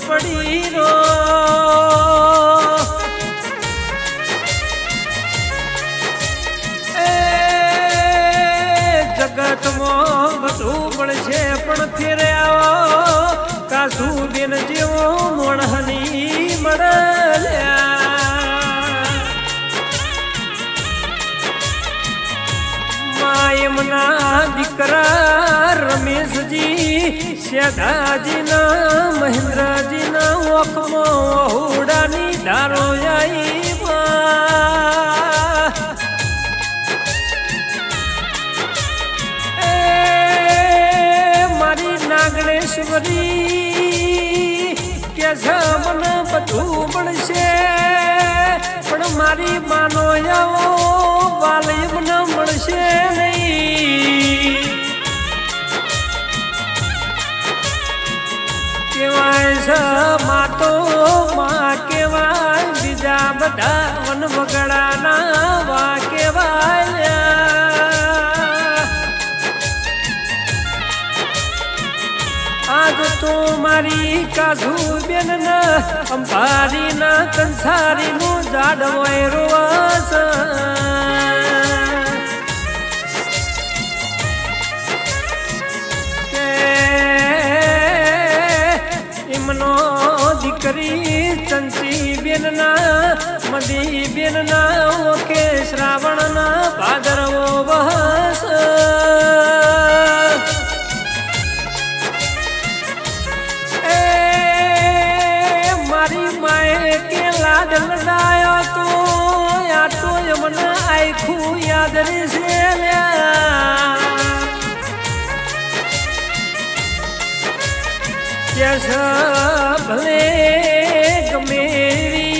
પડી રો એ જગતમાં બધું પણ છે પણ ફેરે આવો કાસુ દિન જેવો રમેશજી શેઠાજીના, મહેન્દ્રજીના ઓખમાં હોડાની ધારો એ મારી નાગણેશ્વરી, કે મને બધું મળશે, પણ મારી માનો છે માતો માં કેવાય, બીજા બધા વન વગડાના વા કેવાય. આજ તો મારી કાઝુ બેન અંબારી ના કંસારી નું જાડ રોવાસ દીકરી ચંચી બેન ના મદી બેન ના ઓકે શ્રાવણ ના ભાદરવો વહસ. મારી માએ કે લાડ લડાયો તો, આ તો મને આખું યાદ રહેશે છે ભલે ગમે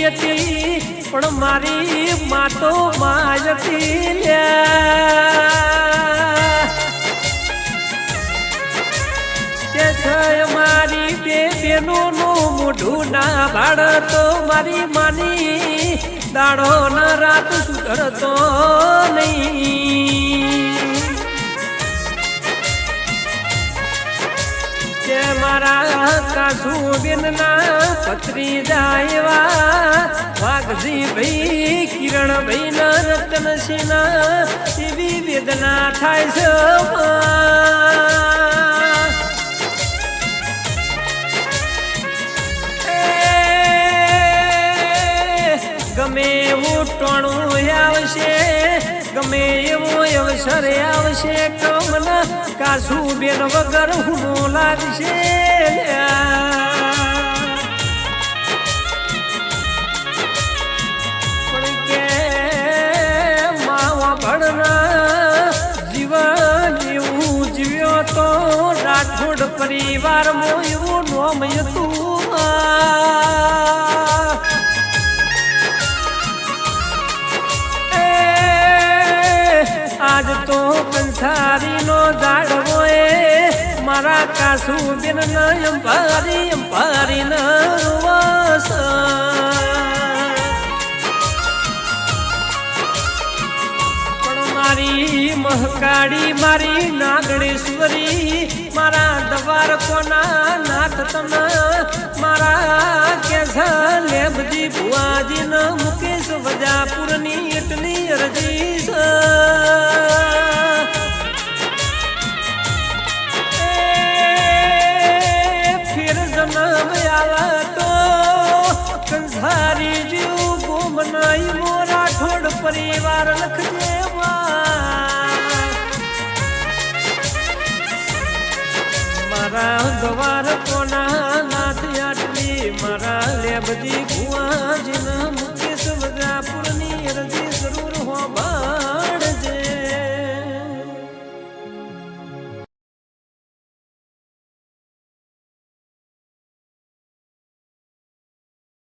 હતી, પણ મારી માતો માયતી લ્યા. મારી બે બેનો નું મોઢું ના ભાડતો મારી માની, દાડો ના રાત સુધરતો નહીં કાસુ બેન ના પત્રી જાયવા, વાઘજી ભાઈ કિરણ ભાઈ ના રતન સિંહ એવી વેદના થાય છે. ગમે એવો અવસર આવશે કમના કાસુ બેન વગર હું લાગશે. રાઠોડ પરિવારમાં એવું નોમ હતું. મારા કાસુ બેન અંબારી પારી નવાસ પણ મારી મહકાળી મારી નાગણેશ્વરી મારા દવાર કોના નાથ તના મારા કેસા ભુવાજી ન મુકેશ જન્મ આલા તો કંસારી જીવ ગોમનાઈ મોરા ઠોડ પરિવાર લખજે માં. મારા દ્વાર કોના નાથ આટલી, મારા લેબજી